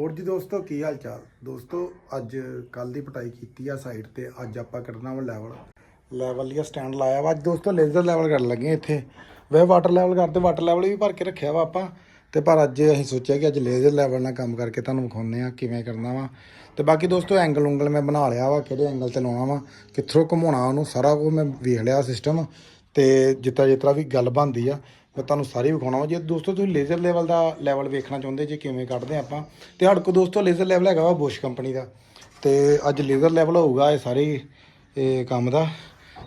ਹੋਰ ਜੀ ਦੋਸਤੋ, ਕੀ ਹਾਲ ਚਾਲ ਦੋਸਤੋ, ਅੱਜ ਕੱਲ ਦੀ ਪਟਾਈ ਕੀਤੀ ਆ ਸਾਈਡ ਤੇ। ਅੱਜ ਆਪਾਂ ਕੱਢਣਾ ਵਾ ਲੈਵਲ ਲੈਵਲ ਲਿਆ ਸਟੈਂਡ ਲਾਇਆ ਵਾ। ਅੱਜ ਦੋਸਤੋ ਲੇਜ਼ਰ ਲੈਵਲ ਕਰਨ ਲੱਗੇ ਇੱਥੇ। ਵੇ ਵਾਟਰ ਲੈਵਲ ਕਰਦੇ ਵਾਟਰ ਲੈਵਲ ਵੀ ਭਰ ਕੇ ਰੱਖਿਆ ਵਾ ਆਪਾਂ। ਤੇ ਪਰ ਅੱਜ ਅਸੀਂ ਸੋਚਿਆ ਕਿ ਅੱਜ ਲੇਜ਼ਰ ਲੈਵਲ ਨਾਲ ਕੰਮ ਕਰਕੇ ਤੁਹਾਨੂੰ ਵਿਖਾਉਂਦੇ ਆ ਕਿਵੇਂ ਕਰਨਾ ਵਾ। ਤੇ ਬਾਕੀ ਦੋਸਤੋ ਐਂਗਲ ਉਂਗਲ ਮੈਂ ਬਣਾ ਲਿਆ ਵਾ, ਕਿਹੜੇ ਐਂਗਲ ਤੇ ਲਾਉਣਾ ਵਾ, ਕਿੱਥੋਂ ਘੁਮਾਉਣਾ ਉਹਨੂੰ, ਸਾਰਾ ਕੁਝ ਮੈਂ ਵੇਖ ਲਿਆ ਸਿਸਟਮ ਤੇ ਜਿੱਤਾ ਜਿੱਤਰਾ ਵੀ ਗੱਲ ਬਣਦੀ ਆ। ਮੈਂ ਤੁਹਾਨੂੰ ਸਾਰੀ ਵਿਖਾਉਣਾ ਵਾ। ਜੇ ਦੋਸਤੋ ਤੁਸੀਂ ਲੇਜ਼ਰ ਲੈਵਲ ਦਾ ਲੈਵਲ ਵੇਖਣਾ ਚਾਹੁੰਦੇ, ਜੇ ਕਿਵੇਂ ਕੱਢਦੇ ਆ ਆਪਾਂ। ਤੇ ਸਾਡੇ ਕੋਲ ਦੋਸਤੋ ਲੇਜ਼ਰ ਲੈਵਲ ਹੈਗਾ ਵਾ ਬੁਸ਼ ਕੰਪਨੀ ਦਾ। ਤੇ ਅੱਜ ਲੇਜ਼ਰ ਲੈਵਲ ਹੋਊਗਾ ਇਹ ਸਾਰੇ ਇਹ ਕੰਮ ਦਾ।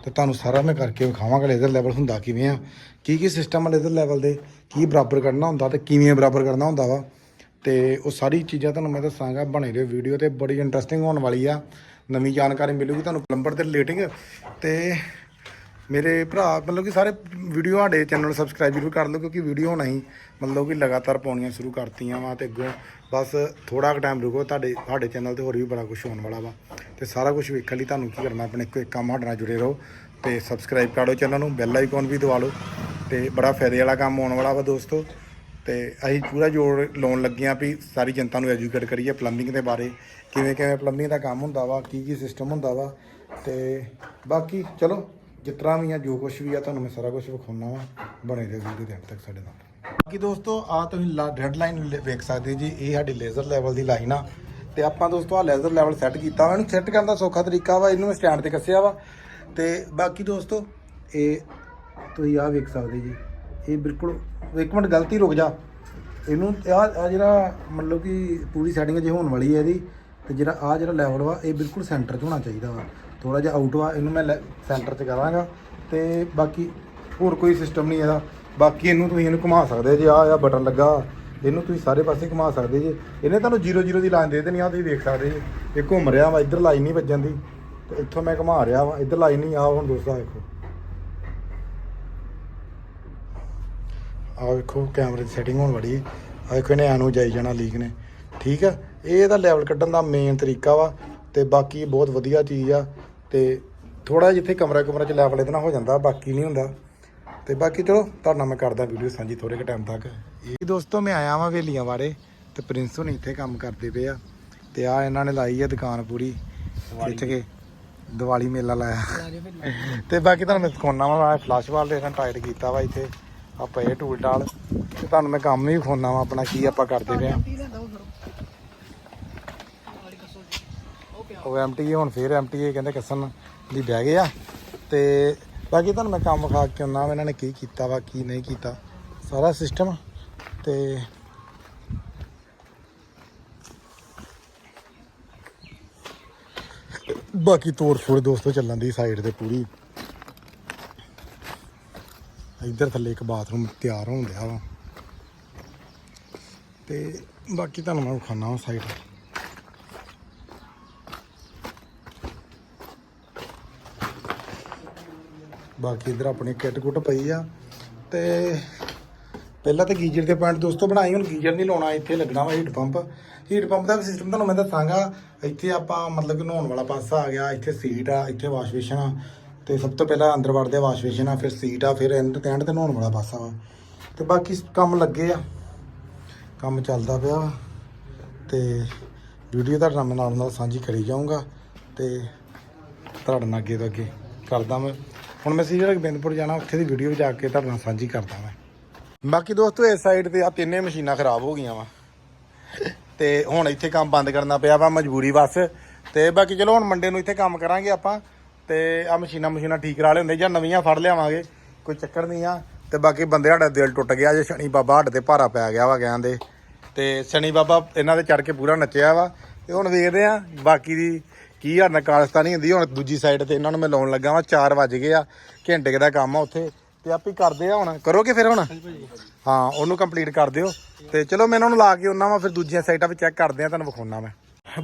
ਤੇ ਤੁਹਾਨੂੰ ਸਾਰਾ ਮੈਂ ਕਰਕੇ ਵਿਖਾਵਾਂਗਾ ਲੇਜ਼ਰ ਲੈਵਲ ਹੁੰਦਾ ਕਿਵੇਂ ਆ। ਕੀ ਕੀ ਸਿਸਟਮ ਆ ਲੇਜ਼ਰ ਲੈਵਲ ਦੇ, ਕੀ ਬਰਾਬਰ ਕਰਨਾ ਹੁੰਦਾ ਤੇ ਕਿਵੇਂ ਬਰਾਬਰ ਕਰਨਾ ਹੁੰਦਾ ਵਾ। ਤੇ ਉਹ ਸਾਰੀ ਚੀਜ਼ਾਂ ਤੁਹਾਨੂੰ ਮੈਂ ਦੱਸਾਂਗਾ, ਬਣੇ ਰਹੋ ਵੀਡੀਓ ਤੇ। ਬੜੀ ਇੰਟਰਸਟਿੰਗ ਹੋਣ ਵਾਲੀ ਆ। ਨਵੀਂ ਜਾਣਕਾਰੀ ਮਿਲੂਗੀ ਤੁਹਾਨੂੰ ਪਲੰਬਰ 'ਤੇ ਰਿਲੇਟਿੰਗ ਤੇ ਮੇਰੇ ਭਰਾ, ਮਤਲਬ ਕਿ ਸਾਰੇ ਵੀਡੀਓ ਸਾਡੇ ਚੈਨਲ ਨੂੰ ਸਬਸਕ੍ਰਾਈਬ ਜ਼ਰੂਰ ਕਰ ਲਓ, ਕਿਉਂਕਿ ਵੀਡੀਓ ਹੁਣ ਅਸੀਂ ਮਤਲਬ ਕਿ ਲਗਾਤਾਰ ਪਾਉਣੀਆਂ ਸ਼ੁਰੂ ਕਰਤੀਆਂ ਵਾ ਤੇ ਅੱਗੋਂ ਬਸ ਥੋੜਾ ਕੁ ਟਾਈਮ ਰੁਕੋ, ਤੁਹਾਡੇ, ਸਾਡੇ ਚੈਨਲ ਤੇ ਹੋਰ ਵੀ ਬੜਾ ਕੁਝ ਹੋਣ ਵਾਲਾ ਵਾ। ਤੇ ਸਾਰਾ ਕੁਝ ਵੇਖਣ ਲਈ ਤੁਹਾਨੂੰ ਕੀ ਕਰਨਾ, ਆਪਣੇ ਇੱਕੋ ਇੱਕ ਕੰਮ ਸਾਡੇ ਨਾਲ ਜੁੜੇ ਰਹੋ ਤੇ ਸਬਸਕ੍ਰਾਈਬ ਕਰ ਲਓ ਚੈਨਲ ਨੂੰ ਬੈਲ ਆਈਕਨ ਵੀ ਦਬਾ ਲਓ ਤੇ ਬੜਾ ਫਾਇਦੇ ਵਾਲਾ ਕੰਮ ਹੋਣ ਵਾਲਾ ਵਾ ਦੋਸਤੋ। ਤੇ ਅਸੀਂ ਪੂਰਾ ਜੋਰ ਲਾਉਣ ਲੱਗੇ ਆ ਵੀ ਸਾਰੀ ਜਨਤਾ ਨੂੰ ਐਜੂਕੇਟ ਕਰੀਏ ਪਲੰਬਿੰਗ ਦੇ ਬਾਰੇ ਕਿਵੇਂ ਕਿਵੇਂ ਪਲੰਬਿੰਗ ਦਾ ਕੰਮ ਹੁੰਦਾ ਵਾ ਕੀ ਕੀ ਸਿਸਟਮ ਹੁੰਦਾ ਵਾ ਤੇ ਬਾਕੀ ਚਲੋ ਜਿਸ ਤਰ੍ਹਾਂ ਵੀ ਆ, ਜੋ ਕੁਝ ਵੀ ਆ, ਤੁਹਾਨੂੰ ਮੈਂ ਸਾਰਾ ਕੁਝ ਵਿਖਾਉਣਾ ਵਾ, ਬਣੇ ਰਹੋ ਵੀਡੀਓ ਦੇ ਅੰਤ ਤੱਕ ਸਾਡੇ ਨਾਲ। ਬਾਕੀ ਦੋਸਤੋ, ਆ ਤੁਸੀਂ ਰੈੱਡ ਲਾਈਨ ਵੇਖ ਸਕਦੇ ਜੀ, ਇਹ ਸਾਡੀ ਲੇਜ਼ਰ ਲੈਵਲ ਦੀ ਲਾਈਨ ਆ। ਤੇ ਆਪਾਂ ਦੋਸਤੋ, ਆ ਲੇਜ਼ਰ ਲੈਵਲ ਸੈੱਟ ਕੀਤਾ ਵਾ, ਇਹਨੂੰ ਸੈੱਟ ਕਰਨ ਦਾ ਸੌਖਾ ਤਰੀਕਾ ਵਾ, ਇਹਨੂੰ ਮੈਂ ਸਟੈਂਡ ਤੇ ਕੱਸਿਆ ਵਾ। ਤੇ ਬਾਕੀ ਦੋਸਤੋ, ਇਹ ਤੁਸੀਂ ਆ ਵੇਖ ਸਕਦੇ ਜੀ, ਇਹ ਬਿਲਕੁਲ, ਇੱਕ ਮਿੰਟ ਗਲਤੀ ਰੁਕ ਜਾ। ਇਹਨੂੰ ਆ ਆ ਜਿਹੜਾ ਮਤਲਬ ਕਿ ਪੂਰੀ ਸੈਟਿੰਗ ਜੇ ਹੋਣ ਵਾਲੀ ਹੈ ਇਹਦੀ, ਤੇ ਜਿਹੜਾ ਆ ਜਿਹੜਾ ਲੈਵਲ ਵਾ, ਇਹ ਬਿਲਕੁਲ ਸੈਂਟਰ 'ਚ ਹੋਣਾ ਚਾਹੀਦਾ ਵਾ। ਥੋੜਾ ਜਿਹਾ ਆਊਟ ਵਾ, ਇਹਨੂੰ ਮੈਂ ਸੈਂਟਰ 'ਚ ਕਰਾਂਗਾ ਤੇ ਬਾਕੀ ਹੋਰ ਕੋਈ ਸਿਸਟਮ ਨਹੀਂ ਇਹਦਾ। ਬਾਕੀ ਇਹਨੂੰ ਤੁਸੀਂ ਇਹਨੂੰ ਘੁਮਾ ਸਕਦੇ ਜੇ ਆ ਆ ਬਟਨ ਲੱਗਾ, ਇਹਨੂੰ ਤੁਸੀਂ ਸਾਰੇ ਪਾਸੇ ਘੁਮਾ ਸਕਦੇ ਜੇ। ਇਹਨੇ ਤੁਹਾਨੂੰ 0 0 ਦੀ ਲਾਈਨ ਦੇ ਦੇਣੀ ਆ, ਤੁਸੀਂ ਵੇਖ ਸਕਦੇ ਜੇ। ਇਹ ਘੁੰਮ ਰਿਹਾ ਵਾ, ਇੱਧਰ ਲਾਈਨ ਨਹੀਂ ਵੱਜਣ ਦੀ। ਤੇ ਇੱਥੋਂ ਮੈਂ ਘੁਮਾ ਰਿਹਾ ਵਾ, ਇੱਧਰ ਲਾਈਨ ਨਹੀਂ ਆ ਹੁਣ ਦੋਸਤੋ ਦੇਖੋ। ਆ ਵੇਖੋ ਕੈਮਰੇ ਦੀ ਸੈਟਿੰਗ ਹੋਣ ਵਾਲੀ ਆ ਵੇਖੋ, ਇਹਨੇ ਐਨੂੰ ਜਾਈ ਜਾਣਾ ਲੀਕ ਨੇ। ਠੀਕ ਆ? ਇਹ ਇਹਦਾ ਲੈਵਲ ਕੱਢਣ ਦਾ ਮੇਨ ਤਰੀਕਾ ਵਾ ਤੇ ਬਾਕੀ ਬਹੁਤ ਵਧੀਆ ਚੀਜ਼ ਆ। ਤੇ ਥੋੜਾ ਜਿੱਥੇ ਕਮਰਾ ਕਮਰਾ ਚ ਲੈਵਲ ਇਹਦੇ ਨਾਲ ਹੋ ਜਾਂਦਾ ਬਾਕੀ ਨਹੀਂ ਹੁੰਦਾ। ਤੇ ਬਾਕੀ ਚਲੋ ਤੁਹਾਡੇ ਨਾਲ ਮੈਂ ਕਰਦਾ ਵੀਡੀਓ ਸਾਂਝੀ ਥੋੜੇ ਕੁ ਟਾਈਮ ਤੱਕ। ਇਹ ਦੋਸਤੋ ਮੈਂ ਆਇਆ ਵਾਂ ਵੇਲੀਆਂ ਬਾਰੇ ਤੇ ਪ੍ਰਿੰਸ ਹੁਣੀ ਇੱਥੇ ਕੰਮ ਕਰਦੇ ਪਏ ਆ। ਤੇ ਆ ਇਹਨਾਂ ਨੇ ਲਾਈ ਆ ਦੁਕਾਨ ਪੂਰੀ ਖਿੱਚ ਕੇ ਦੀਵਾਲੀ ਮੇਲਾ ਲਾਇਆ। ਤੇ ਬਾਕੀ ਤੁਹਾਨੂੰ ਮੈਂ ਦਿਖਾਉਣਾ ਵਾ ਫਲੈਸ਼ ਵਾਲ ਦੇ ਟਾਈਟ ਕੀਤਾ ਵਾ ਇੱਥੇ। ਆਪਾਂ ਇਹ ਟੂਲ ਟਾਲ। ਤੇ ਤੁਹਾਨੂੰ ਮੈਂ ਕੰਮ ਵੀ ਵਿਖਾਉਣਾ ਵਾ ਆਪਣਾ ਕੀ ਆਪਾਂ ਕਰਦੇ ਪਏ ਆ। ਉਹ ਐਮਟੀ ਹੁਣ ਫੇਰ ਐਮਟੀ ਕਹਿੰਦੇ ਕਸਨ ਲਈ ਬਹਿ ਗਏ ਆ। ਤੇ ਬਾਕੀ ਤੁਹਾਨੂੰ ਮੈਂ ਕੰਮ ਖਾ ਕੇ ਆਉਣਾ ਵਾ, ਇਹਨਾਂ ਨੇ ਕੀ ਕੀਤਾ ਵਾ, ਕੀ ਨਹੀਂ ਕੀਤਾ। ਸਾਰਾ ਸਿਸਟਮ ਤੇ ਬਾਕੀ ਤੋੜ ਫੋੜ ਦੋਸਤੋ ਚੱਲਣ ਦੀ ਸਾਈਡ ਤੇ ਪੂਰੀ। ਇੱਧਰ ਥੱਲੇ ਇੱਕ ਬਾਥਰੂਮ ਤਿਆਰ ਹੋਣ ਡਿਆ ਵਾ। ਤੇ ਬਾਕੀ ਤੁਹਾਨੂੰ ਮੈਂ ਵਿਖਾਣਾ ਵਾ ਸਾਈਡ ਬਾਕੀ ਇੱਧਰ ਆਪਣੀ ਕਿੱਟ ਕੁੱਟ ਪਈ ਆ। ਤੇ ਪਹਿਲਾਂ ਤਾਂ ਗੀਜ਼ਰ ਦੇ ਪੁਆਇੰਟ ਦੋਸਤੋ ਬਣਾਈ ਹੁਣ ਗੀਜ਼ਰ ਨਹੀਂ ਲਾਉਣਾ, ਇੱਥੇ ਲੱਗਣਾ ਵਾ ਹੀਟ ਪੰਪ ਹੀਟ ਪੰਪ ਦਾ ਸਿਸਟਮ ਤੁਹਾਨੂੰ ਮੈਂ ਦੱਸਾਂਗਾ, ਇੱਥੇ ਆਪਾਂ ਮਤਲਬ ਕਿ ਨਹਾਉਣ ਵਾਲਾ ਪਾਸਾ ਆ ਗਿਆ, ਇੱਥੇ ਸੀਟ ਆ, ਇੱਥੇ ਵਾਸ਼ ਬੇਸ਼ਨ ਆ। ਤੇ ਸਭ ਤੋਂ ਪਹਿਲਾਂ ਅੰਦਰ ਵੜਦੇ ਵਾਸ਼ ਬੇਸ਼ਨ ਆ, ਫਿਰ ਸੀਟ ਆ, ਫਿਰ ਐਂਡ ਤੇ ਐਂਡ ਤੇ ਨਹਾਉਣ ਵਾਲਾ ਪਾਸਾ ਵਾ। ਤੇ ਬਾਕੀ ਕੰਮ ਲੱਗੇ ਆ। ਕੰਮ ਚੱਲਦਾ ਪਿਆ ਵਾ। ਤੇ ਵੀਡੀਓ ਤੁਹਾਡੇ ਨਾਲ ਨਾਲ ਨਾਲ ਸਾਂਝੀ ਕਰੀ ਜਾਊਂਗਾ। ਤੇ ਤੁਹਾਡੇ ਨਾਲ ਅੱਗੇ ਤੋਂ ਅੱਗੇ ਕਰਦਾ ਮੈਂ। ਹੁਣ ਮੈਂ ਸੀਰੀਅਲ ਗੋਬਿੰਦਪੁਰ ਜਾਣਾ, ਉੱਥੇ ਦੀ ਵੀਡੀਓ ਜਾ ਕੇ ਤੁਹਾਡੇ ਨਾਲ ਸਾਂਝੀ ਕਰਦਾ ਮੈਂ ਬਾਕੀ ਦੋਸਤੋ, ਇਸ ਸਾਈਡ ਤੇ ਆ ਤਿੰਨੇ ਮਸ਼ੀਨਾਂ ਖਰਾਬ ਹੋ ਗਈਆਂ ਵਾ। ਤੇ ਹੁਣ ਇੱਥੇ ਕੰਮ ਬੰਦ ਕਰਨਾ ਪਿਆ ਵਾ, ਮਜਬੂਰੀ ਬਸ। ਤੇ ਬਾਕੀ ਚਲੋ, ਹੁਣ ਮੰਡੇ ਨੂੰ ਇੱਥੇ ਕੰਮ ਕਰਾਂਗੇ ਆਪਾਂ। ਤੇ ਆ ਮਸ਼ੀਨਾਂ ਮਸ਼ੀਨਾਂ ਠੀਕ ਕਰਾ ਲੈਂਦੇ ਜਾਂ ਨਵੀਆਂ ਫੜ ਲਿਆਵਾਂਗੇ। ਕੋਈ ਚੱਕਰ ਨਹੀਂ ਆ। ਤੇ ਬਾਕੀ ਬੰਦੇ ਸਾਡਾ ਦਿਲ ਟੁੱਟ ਗਿਆ, ਜੇ ਸ਼ਨੀ ਬਾਬਾ ਸਾਡੇ ਤੇ ਭਾਰਾ ਪੈ ਗਿਆ ਵਾ ਕਹਿੰਦੇ ਤੇ ਸ਼ਨੀ ਬਾਬਾ ਇਹਨਾਂ ਦੇ ਚੜ ਕੇ ਪੂਰਾ ਨੱਚਿਆ ਵਾ। ਤੇ ਹੁਣ ਵੇਖਦੇ ਆ, ਬਾਕੀ ਦੀ ਕੀ ਹਰਨ ਕਾਲਸਤਾਨੀ ਹੁੰਦੀ ਹੁਣ ਦੂਜੀ ਸਾਈਡ ਤੇ ਇਹਨਾਂ ਨੂੰ ਮੈਂ ਲਾਉਣ ਲੱਗਾ ਵਾ 4 ਵਜ ਗਏ ਆ ਘੰਟੇ ਕੁ ਦਾ ਕੰਮ ਆ ਉੱਥੇ। ਤੇ ਆਪੇ ਕਰਦੇ ਆ ਹੁਣ ਕਰੋਗੇ ਫਿਰ ਹੁਣ? ਹਾਂ ਉਹਨੂੰ ਕੰਪਲੀਟ ਕਰ ਦਿਓ। ਤੇ ਚਲੋ ਮੈਂ ਇਹਨਾਂ ਨੂੰ ਲਾ ਕੇ ਉਹਨਾਂ ਵਾ ਫਿਰ ਦੂਜੀਆਂ ਸਾਈਟਾਂ 'ਤੇ ਚੈੱਕ ਕਰਦੇ ਆ ਤੁਹਾਨੂੰ ਵਿਖਾਉਣਾ ਮੈਂ।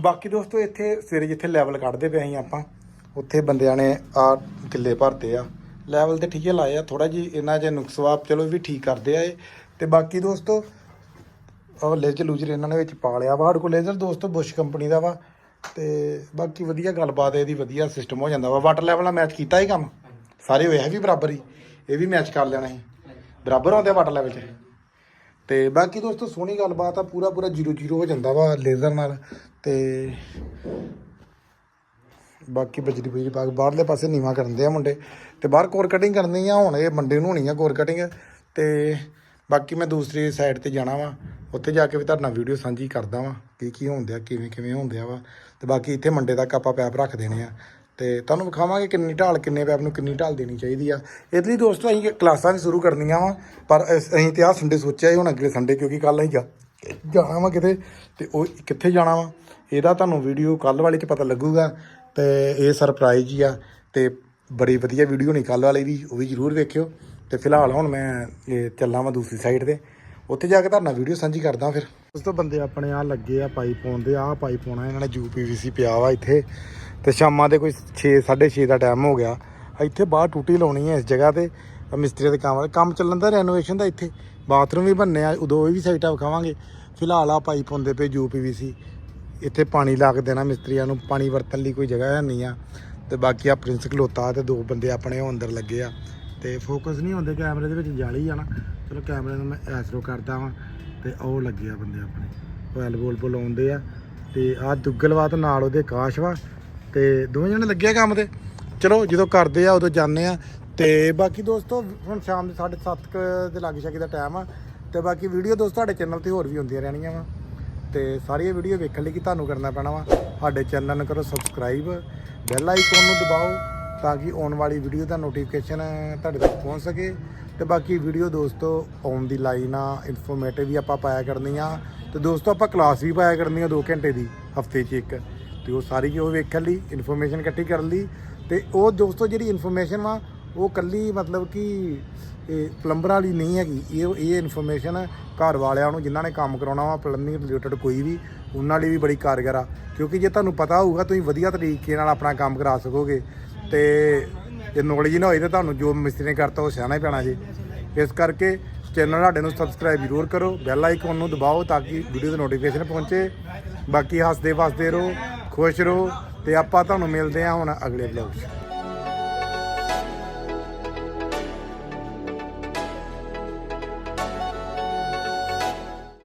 ਬਾਕੀ ਦੋਸਤੋ ਇੱਥੇ ਸਵੇਰੇ ਜਿੱਥੇ ਲੈਵਲ ਕੱਢਦੇ ਪਏ ਅਸੀਂ ਆਪਾਂ ਉੱਥੇ ਬੰਦਿਆਂ ਨੇ ਆ ਕਿੱਲੇ ਭਰਤੇ ਆ। ਲੈਵਲ ਤੇ ਠੀਕ ਹੀ ਲਾਏ ਆ ਥੋੜਾ ਜੀ ਇਹਨਾਂ 'ਚ ਨੁਕਸ ਵਾ ਚਲੋ ਵੀ ਠੀਕ ਕਰਦੇ ਆ ਇਹ। ਤੇ ਬਾਕੀ ਦੋਸਤੋ ਉਹ ਲੇਜ਼ਰ ਲੂਜਰ ਇਹਨਾਂ ਨੇ ਵਿੱਚ ਪਾ ਲਿਆ ਵਾ ਸਾਡੇ ਕੋਲ ਲੇਜ਼ਰ ਦੋਸਤੋ ਬੁਸ਼ ਕੰਪਨੀ ਦਾ ਵਾ। ਤੇ ਬਾਕੀ ਵਧੀਆ ਗੱਲਬਾਤ ਇਹਦੀ ਵਧੀਆ ਸਿਸਟਮ ਹੋ ਜਾਂਦਾ ਵਾ। ਵਾਟਰ ਲੈਵਲ ਨਾਲ ਮੈਚ ਕੀਤਾ ਹੀ ਕੰਮ? ਸਾਰੇ ਹੋਏ ਹੈ ਵੀ ਬਰਾਬਰ ਹੀ? ਇਹ ਵੀ ਮੈਚ ਕਰ ਲੈਣਾ ਸੀ। ਬਰਾਬਰ ਹੁੰਦੇ ਵਾਟਰ ਲੈਵਲ 'ਚ? ਤੇ ਬਾਕੀ ਦੋਸਤੋ ਸੋਹਣੀ ਗੱਲਬਾਤ ਆ ਪੂਰਾ ਪੂਰਾ 0-0 ਹੋ ਜਾਂਦਾ ਵਾ ਲੇਜ਼ਰ ਨਾਲ। ਤੇ ਬਾਕੀ ਬਜਰੀ ਬਜਰੀ ਕੇ ਬਾਹਰਲੇ ਪਾਸੇ ਨੀਵਾ ਕਰਦੇ ਆ ਮੁੰਡੇ। ਤੇ ਬਾਹਰ ਕੋਰ ਕਟਿੰਗ ਕਰਨੀ ਆ ਹੁਣ ਇਹ ਮੰਡੇ ਨੂੰ ਹੋਣੀ ਆ ਕੋਰ ਕਟਿੰਗ ਤੇ ਬਾਕੀ ਮੈਂ ਦੂਸਰੀ ਸਾਈਡ ਤੇ ਜਾਣਾ ਵਾ। ਉੱਥੇ ਜਾ ਕੇ ਵੀ ਤੁਹਾਡੇ ਨਾਲ ਵੀਡੀਓ ਸਾਂਝੀ ਕਰਦਾ ਵਾਂ ਕੀ ਕੀ ਹੁੰਦਿਆ ਕਿਵੇਂ ਕਿਵੇਂ ਹੁੰਦਿਆ ਵਾ। ਤੇ ਬਾਕੀ ਇੱਥੇ ਮੰਡੇ ਤੱਕ ਆਪਾਂ ਪੈਪ ਰੱਖ ਦੇਣੇ ਆ। ਤੇ ਤੁਹਾਨੂੰ ਵਿਖਾਵਾਂਗੇ ਕਿੰਨੀ ਢਾਲ, ਕਿੰਨੇ ਪੈਪ ਨੂੰ ਕਿੰਨੀ ਢਾਲ ਦੇਣੀ ਚਾਹੀਦੀ ਆ। ਇਹਦੇ ਲਈ ਦੋਸਤੋ, ਅਸੀਂ ਕਲਾਸਾਂ ਵੀ ਸ਼ੁਰੂ ਕਰਨੀਆਂ ਵਾ, ਪਰ ਅਸੀਂ ਤੇ ਆਹ ਸੰਡੇ ਸੋਚਿਆ ਹੁਣ ਅਗਲੇ ਸੰਡੇ ਕਿਉਂਕਿ ਕੱਲ ਅਸੀਂ ਜਾ, ਜਾਣਾ ਵਾ ਕਿਤੇ, ਤੇ ਉਹ ਕਿੱਥੇ ਜਾਣਾ ਵਾ। ਇਹਦਾ ਤੁਹਾਨੂੰ ਵੀਡੀਓ ਕੱਲ ਵਾਲੇ 'ਚ ਪਤਾ ਲੱਗੂਗਾ, ਤੇ ਇਹ ਸਰਪ੍ਰਾਈਜ਼ ਹੀ ਆ। ਤੇ ਬੜੀ ਵਧੀਆ ਵੀਡੀਓ ਨਹੀਂ ਕੱਲ ਵਾਲੀ ਦੀ, ਉਹ ਵੀ ਜ਼ਰੂਰ ਵੇਖਿਓ। ਤੇ ਫਿਲਹਾਲ ਹੁਣ ਮੈਂ, ਇਹ ਚੱਲਾਂ ਵਾਂ ਦੂਸਰੀ ਸਾਈਡ ਤੇ। ਉੱਥੇ ਜਾ ਕੇ ਤੁਹਾਡੇ ਨਾਲ ਵੀਡੀਓ ਸਾਂਝੀ ਕਰਦਾ ਫਿਰ। ਉਸ ਤੋਂ ਬੰਦੇ ਆਪਣੇ ਆ ਲੱਗੇ ਆ ਪਾਈਪ ਪਾਉਣ ਦੇ ਆ ਪਾਈਪ ਪਾਉਣਾ ਇਹਨਾਂ ਨੇ ਯੂਪੀਵੀਸੀ ਪਿਆ ਵਾ ਇੱਥੇ। ਤੇ ਸ਼ਾਮਾਂ ਦੇ ਕੋਈ 6 6:30 ਦਾ ਟਾਈਮ ਹੋ ਗਿਆ। ਇੱਥੇ ਬਾਹਰ ਟੂਟੀ ਲਾਉਣੀ ਹੈ ਇਸ ਜਗ੍ਹਾ ਤੇ, ਆਹ ਮਿਸਤਰੀ ਦੇ ਕੰਮ ਕੰਮ ਚੱਲਣ ਦਾ ਰੈਨੋਵੇਸ਼ਨ ਦਾ ਇੱਥੇ। ਬਾਥਰੂਮ ਵੀ ਬਣਨੇ ਆ, ਉਦੋਂ ਇਹ ਵੀ ਸਾਈਟਾਂ ਵਿਖਾਵਾਂਗੇ। ਫਿਲਹਾਲ ਆ ਪਾਈਪ ਹੁੰਦੇ ਪਏ ਯੂਪੀਵੀਸੀ ਇੱਥੇ ਪਾਣੀ ਲਾ ਕੇ ਦੇਣਾ ਮਿਸਤਰੀਆਂ ਨੂੰ, ਪਾਣੀ ਵਰਤਣ ਲਈ ਕੋਈ ਜਗ੍ਹਾ ਹੈ ਨਹੀਂ ਆ। ਤੇ ਬਾਕੀ ਆ ਪ੍ਰਿੰਸ ਖਲੋਤਾ ਤੇ ਦੋ ਬੰਦੇ ਆਪਣੇ ਉਹ ਅੰਦਰ ਲੱਗੇ ਆ। ਤੇ ਫੋਕਸ ਨਹੀਂ ਹੁੰਦੇ, ਕੈਮਰੇ ਦੇ ਵਿੱਚ ਜਾਲੀ ਆ ਨਾ। ਚਲੋ ਕੈਮਰੇ ਨੂੰ ਮੈਂ ਐਸਰੋ ਕਰਦਾ ਵਾਂ। ਤੇ ਉਹ ਲੱਗੇ ਆ ਬੰਦੇ ਆਪਣੇ। ਉਹ ਐਲਬੋ ਐਲਬੋ ਲਾਉਂਦੇ ਆ ਤੇ ਆ ਦੁੱਗਲਵਾ ਤੇ ਨਾਲ ਉਹਦੇ ਕਾਸ਼ ਵਾ ਤੇ ਦੋਵੇਂ ਜਣੇ ਲੱਗੇ ਆ ਕੰਮ ਤੇ। ਚਲੋ ਜਦੋਂ ਕਰਦੇ ਆ ਉਦੋਂ ਜਾਂਦੇ ਆ ਤੇ ਬਾਕੀ ਦੋਸਤੋ ਹੁਣ ਸ਼ਾਮ ਦੇ 7:30 ਦੇ ਲਾਗੇ ਛਾਗੇ ਦਾ ਟਾਈਮ ਆ ਤੇ ਬਾਕੀ ਵੀਡੀਓ ਦੋਸਤੋ ਤੁਹਾਡੇ ਚੈਨਲ ਤੇ ਹੋਰ ਵੀ ਹੁੰਦੀਆਂ ਰਹਿਣੀਆਂ ਵਾ। ਤੇ ਸਾਰੀਆਂ ਵੀਡੀਓ ਵੇਖਣ ਲਈ ਕੀ ਤੁਹਾਨੂੰ ਕਰਨਾ ਪੈਣਾ ਵਾ। ਸਾਡੇ ਚੈਨਲ ਨੂੰ ਕਰੋ ਸਬਸਕ੍ਰਾਈਬ ਬੈਲ ਆਈਕਨ ਨੂੰ ਦਬਾਓ ਤਾਂ ਕਿ ਆਉਣ ਵਾਲੀ ਵੀਡੀਓ ਦਾ ਨੋਟੀਫਿਕੇਸ਼ਨ ਤੁਹਾਡੇ ਤੱਕ ਪਹੁੰਚ ਸਕੇ। ਤੇ ਬਾਕੀ ਵੀਡੀਓ ਦੋਸਤੋ, ਆਉਣ ਦੀ ਲਾਈਨ ਆ ਇਨਫੋਰਮੇਟਿਵ ਵੀ ਆਪਾਂ ਪਾਇਆ ਕਰਨੀ ਆ। ਤੇ ਦੋਸਤੋ, ਆਪਾਂ ਕਲਾਸ ਵੀ ਪਾਇਆ ਕਰਨੀ ਆ 2 ਘੰਟੇ ਦੀ, ਹਫ਼ਤੇ 'ਚ ਇੱਕ। ਤੇ ਉਹ ਸਾਰੀ ਉਹ ਵੇਖਣ ਲਈ ਇਨਫੋਰਮੇਸ਼ਨ ਇਕੱਠੀ ਕਰਨ ਲਈ। ਤੇ ਉਹ ਦੋਸਤੋ, ਜਿਹੜੀ ਇਨਫੋਰਮੇਸ਼ਨ ਵਾ, ਉਹ ਕੱਲੀ ਮਤਲਬ ਕਿ, ਇਹ ਪਲੰਬਰਾਂ ਵਾਲੀ ਨਹੀਂ ਹੈਗੀ। ਇਹ ਇਹ ਇਨਫੋਰਮੇਸ਼ਨ ਘਰ ਵਾਲਿਆਂ ਨੂੰ, ਜਿਨ੍ਹਾਂ ਨੇ ਕੰਮ ਕਰਾਉਣਾ ਵਾ ਪਲੰਬਿੰਗ ਰਿਲੇਟਡ ਕੋਈ ਵੀ, ਉਹਨਾਂ ਲਈ ਵੀ ਬੜੀ ਕਾਰਗਰ ਆ। ਕਿਉਂਕਿ ਜੇ ਤੁਹਾਨੂੰ ਪਤਾ ਹੋਊਗਾ, ਤੁਸੀਂ ਵਧੀਆ ਤਰੀਕੇ ਨਾਲ ਆਪਣਾ ਕੰਮ ਕਰਾ ਸਕੋਗੇ। ਤੇ ਜੇ ਨੌਲੇਜ ਨਾ ਹੋਈ ਤਾਂ ਤੁਹਾਨੂੰ ਜੋ ਮਿਸਤਰੀ ਨੇ ਕਰਤਾ ਉਹ ਸਿਆਣਾ ਹੀ ਪੈਣਾ ਜੀ। ਇਸ ਕਰਕੇ ਚੈਨਲ ਸਾਡੇ ਨੂੰ ਸਬਸਕ੍ਰਾਈਬ ਜ਼ਰੂਰ ਕਰੋ ਬੈਲ ਆਈਕਨ ਨੂੰ ਦਬਾਓ ਤਾਂ ਕਿ ਵੀਡੀਓ ਦੀ ਨੋਟੀਫਿਕੇਸ਼ਨ ਪਹੁੰਚੇ। ਬਾਕੀ ਹੱਸਦੇ ਵਸਦੇ ਰਹੋ, ਖੁਸ਼ ਰਹੋ ਤੇ ਆਪਾਂ ਤੁਹਾਨੂੰ ਮਿਲਦੇ ਹਾਂ ਹੁਣ ਅਗਲੇ ਵਲੌਗ 'ਚ।